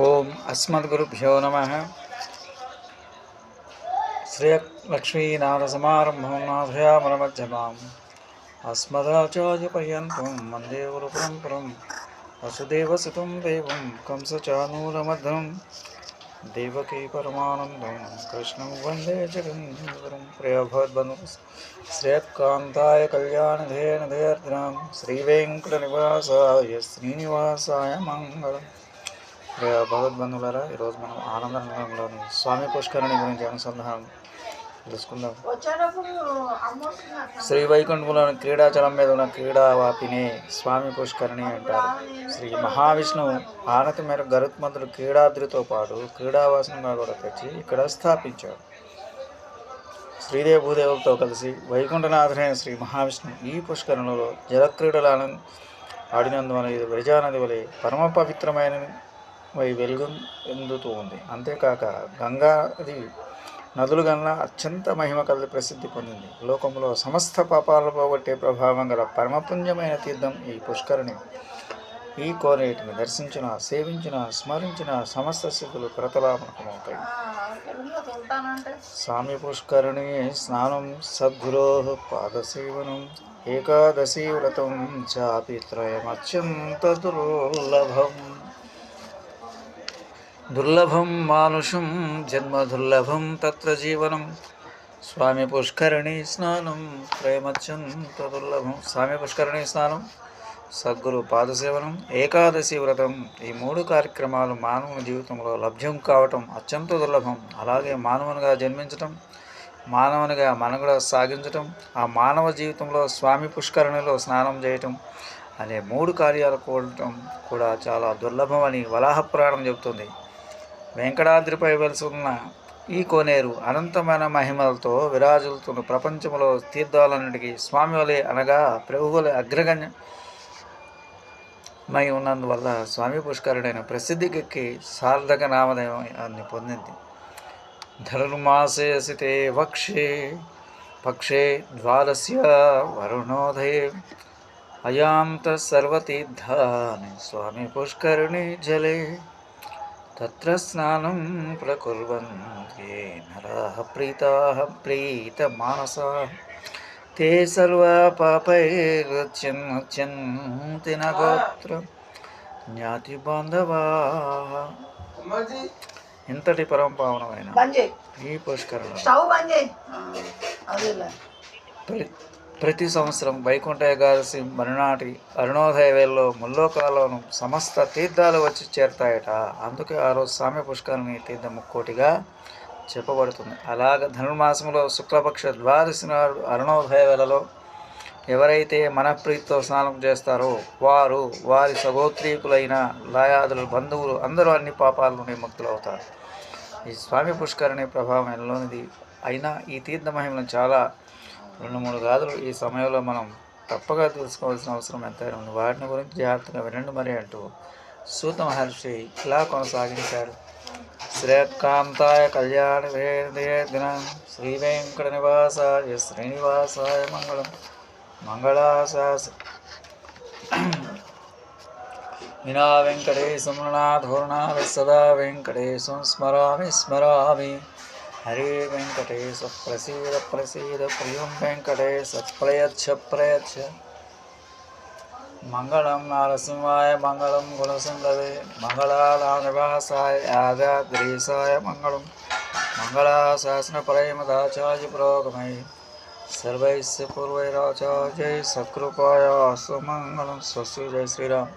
ओम अस्मद्गुरुभ्यो नम। श्रीलक्ष्मीनाथसमारम्भं नाथयामनमध्यमाम् अस्मदाचार्यपर्यन्तं वंदे गुरुपरम्परं वसुदेवसुतं देवं कंसचानूरमध्यं देवकी परमानन्दं कृष्णं वंदे जगन्निवरं प्रियभवद्बन्धु श्रेयत्कान्ताय कल्याणधेनधेर्द्रां श्रीवेङ्कटनिवासाय श्रीनिवासाय मङ्गलम्। భగవద్బంధువులారా ఈరోజు మనం ఆనందంలోని స్వామి పుష్కరిణి గురించి అనుసంధానం తెలుసుకుందాం. శ్రీ వైకుంఠంలోని క్రీడాచలం మీద ఉన్న క్రీడా వాపిని స్వామి పుష్కరిణి అంటారు. శ్రీ మహావిష్ణువు ఆనతి మేరకు గరుత్మంతుడు క్రీడాద్రితో పాటు క్రీడావాసనంగా కూడా తెచ్చి ఇక్కడ స్థాపించాడు శ్రీదేవి భూదేవులతో కలిసి వైకుంఠనాథుడైన శ్రీ మహావిష్ణువు ఈ పుష్కరణలో జలక్రీడలను ఆడినందువల్ల ఇది విరజానది వలె పరమ పవిత్రమైన వై వెలుగు ఎందుతూ ఉంది అంతేకాక గంగా అది నదులు కన్నా అత్యంత మహిమ కలది ప్రసిద్ధి పొందింది. లోకంలో సమస్త పాపాలు పోగొట్టే ప్రభావం గల పరమపుణ్యమైన తీర్థం ఈ పుష్కరిణి. ఈ కోనేటిని దర్శించిన సేవించిన స్మరించిన సమస్త స్థితులు ప్రతలాపనకమవుతాయి. స్వామి పుష్కరిణి స్నానం సద్గురో పాదసేవనం ఏకాదశి వ్రతం చాపి త్రయమత్యంత దుర్లభం. దుర్లభం మానుషం జన్మ దుర్లభం తత్ర జీవనం. స్వామి పుష్కరిణి స్నానం త్రయమత్యంత దుర్లభం. స్వామి పుష్కరిణి స్నానం సద్గురు పాదసేవనం ఏకాదశి వ్రతం. ఈ మూడు కార్యక్రమాలు మానవుని జీవితంలో లభ్యం కావటం అత్యంత దుర్లభం. అలాగే మానవునిగా జన్మించటం మానవునిగా మనుగడ సాగించటం ఆ మానవ జీవితంలో స్వామి పుష్కరిణిలో స్నానం చేయటం అనే మూడు కార్యాలు కూడటం కూడా చాలా దుర్లభం అని వలాహ పురాణం చెబుతుంది. వెంకటాద్రిపై వెలుసున్న ఈ కోనేరు అనంతమైన మహిమలతో విరాజులుతున్న ప్రపంచంలో తీర్థాలన్నిటికీ స్వామి వలె అనగా ప్రభువుల వలె అగ్రగణ్య మై ఉన్నందువల్ల స్వామి పుష్కరుడైన ప్రసిద్ధికెక్కి సార్థక నామధేయాన్ని పొందింది. ధనుర్మాసే సితే వక్షే పక్షే ద్వారస్య వరుణోదయే. అయాంత సర్వతీర్థాని స్వామి పుష్కరుణి జలే. తత్ర స్నానం ప్రకుర్వంతే నరాః ప్రీతాః ప్రీతమానసా. తే సర్వా పాపైర్చ్యన్తి నగోత్ర జ్ఞాతి బాంధవా. ఎంతటి పరమ పావనమైన ఈ పుష్కరణ ప్రతి సంవత్సరం వైకుంఠ ఏకాదశి మరునాటి అరుణోదయ వేళలో ముల్లోకాలను సమస్త తీర్థాలు వచ్చి చేరుతాయట. అందుకే ఆ రోజు స్వామి పుష్కరిణి తీర్థం ముక్కోటిగా చెప్పబడుతుంది. అలాగ ధనుర్మాసంలో శుక్లపక్ష ద్వాదశి నాడు అరుణోదయ వేళలో ఎవరైతే మనప్రీతితో స్నానం చేస్తారో వారు వారి సగోత్రీకులైన లాయాదులు బంధువులు అందరూ అన్ని పాపాల నుండి ముక్తులవుతారు. ఈ స్వామి పుష్కరిణి ప్రభావం ఎల్లోనిది అయినా ఈ తీర్థ మహిమను చాలా రెండు మూడు గాథలు ఈ సమయంలో మనం తప్పగా తెలుసుకోవాల్సిన అవసరం ఎంతైనా ఉంది. వాటిని గురించి జాగ్రత్తగా వినండి మరి అంటూ సూత మహర్షి ఇలా కొనసాగించారు. శ్రేయకాంతాయ కళ్యాణ దిన శ్రీ వెంకట నివాసాయ శ్రీనివాసాయ మంగళం. మంగళాశాస వినా వెంకటేశం నాథోర్ణామి సదా వెంకటేశం స్మరామి స్మరామి. హరే వెంకటేశ ప్రసీద ప్రసీద ప్రియం వెంకటేశ ప్రయచ్చ ప్రయచ్చ. మంగళం నారసింహాయ మంగళం గుణసుందరే మంగళానివాసాయ యాదాద్రీసాయ మంగళం మంగళాశాసన పరమదాచార్య పురోగమై సర్వైస్య పూర్వైరాచార్య సకృపాయ సుమంగళం స్వస్తి జయ శ్రీరామ్.